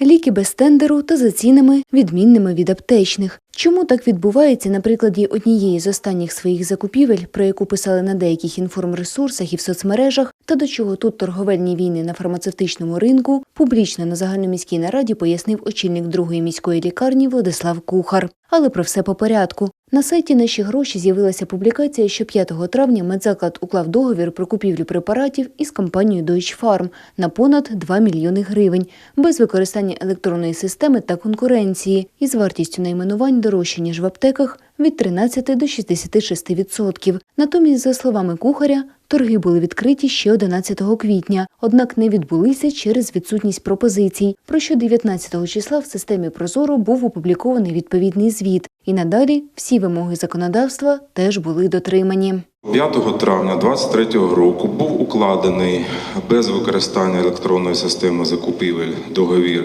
Ліки без тендеру та за цінами, відмінними від аптечних. Чому так відбувається на прикладі однієї з останніх своїх закупівель, про яку писали на деяких інформресурсах і в соцмережах, та до чого тут торговельні війни на фармацевтичному ринку, публічно на загальноміській нараді пояснив очільник другої міської лікарні Владислав Кухар. Але про все по порядку. На сайті наші гроші з'явилася публікація, що 5 травня медзаклад уклав договір про купівлю препаратів із компанією Deutsche Farm на понад 2 мільйони гривень, без використання електронної системи та конкуренції, із вартістю найменувань дорожче, ніж в аптеках, від 13 до 66%. Натомість, за словами кухаря, торги були відкриті ще 11 квітня, однак не відбулися через відсутність пропозицій, про що 19 числа в системі Прозоро був опублікований відповідний звіт. І надалі всі вимоги законодавства теж були дотримані. 5 травня 2023 року був укладений без використання електронної системи закупівель договір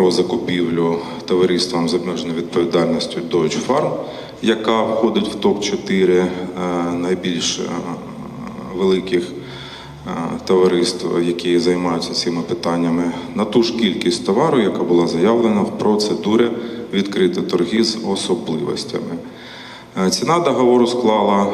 про закупівлю товариством з обмеженою відповідальністю Deutsche Farm, яка входить в топ-4 е, найбільш е, великих е, товариств, які займаються цими питаннями, на ту ж кількість товару, яка була заявлена в процедурі відкрити торги з особливостями. Ціна договору склала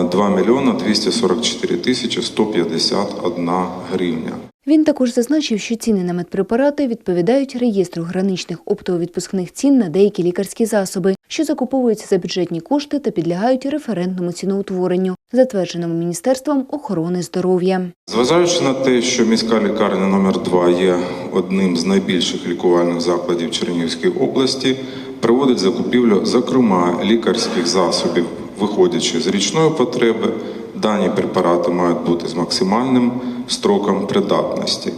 е, 2 мільйона 244 тисячі 151 гривня. Він також зазначив, що ціни на медпрепарати відповідають реєстру граничних оптово-відпускних цін на деякі лікарські засоби, що закуповуються за бюджетні кошти та підлягають референтному ціноутворенню, затвердженому Міністерством охорони здоров'я. Зважаючи на те, що міська лікарня номер 2 є одним з найбільших лікувальних закладів Чернігівської області, проводить закупівлю, зокрема лікарських засобів, виходячи з річної потреби, дані препарати мають бути з максимальним строком придатності.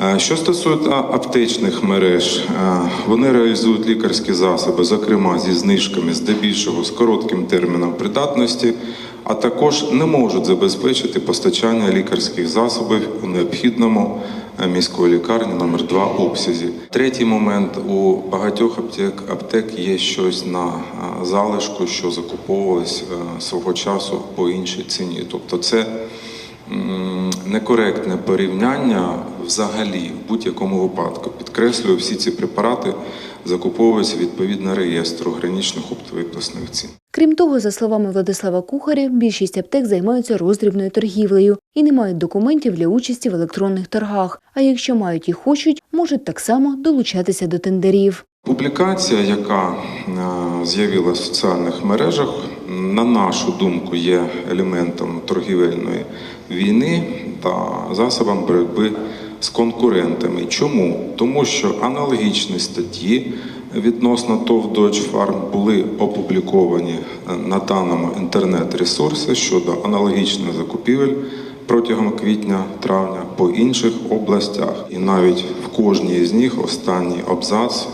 Е, Що стосується аптечних мереж, е, вони реалізують лікарські засоби, зокрема зі знижками, здебільшого з коротким терміном придатності, а також не можуть забезпечити постачання лікарських засобів у необхідному міської лікарні номер 2 обсязі. Третій момент у багатьох аптек, аптек є щось на е, залишку, що закуповувалось е, свого часу по іншій ціні. Тобто, це некоректне порівняння взагалі в будь-якому випадку. Підкреслюю, всі ці препарати закуповуються відповідно реєстру граничних оптовипускних цін. Крім того, за словами Владислава Кухаря, більшість аптек займаються роздрібною торгівлею і не мають документів для участі в електронних торгах. А якщо мають і хочуть, можуть так само долучатися до тендерів. Публікація, яка е, з'явилася в соціальних мережах, на нашу думку, є елементом торгівельної війни та засобом боротьби з конкурентами. Чому? Тому що аналогічні статті відносно ТОВ Deutsche Farm були опубліковані е, на даному інтернет-ресурсі щодо аналогічних закупівель протягом квітня-травня по інших областях. І навіть в кожній з них останній абзац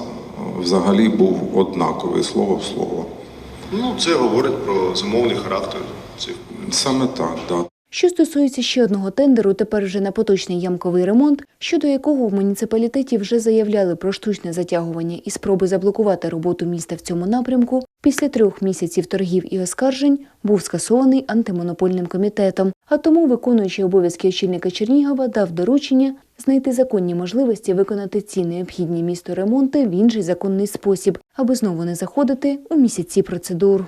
взагалі був однаковий слово в слово. Ну, це говорить про замовний характер цих Саме так, да. Що стосується ще одного тендеру, тепер вже на поточний ямковий ремонт, щодо якого в муніципалітеті вже заявляли про штучне затягування і спроби заблокувати роботу міста в цьому напрямку, після трьох місяців торгів і оскаржень був скасований антимонопольним комітетом. А тому виконуючий обов'язки очільника Чернігова дав доручення знайти законні можливості виконати ці необхідні місто ремонти в інший законний спосіб, аби знову не заходити у місяці процедур.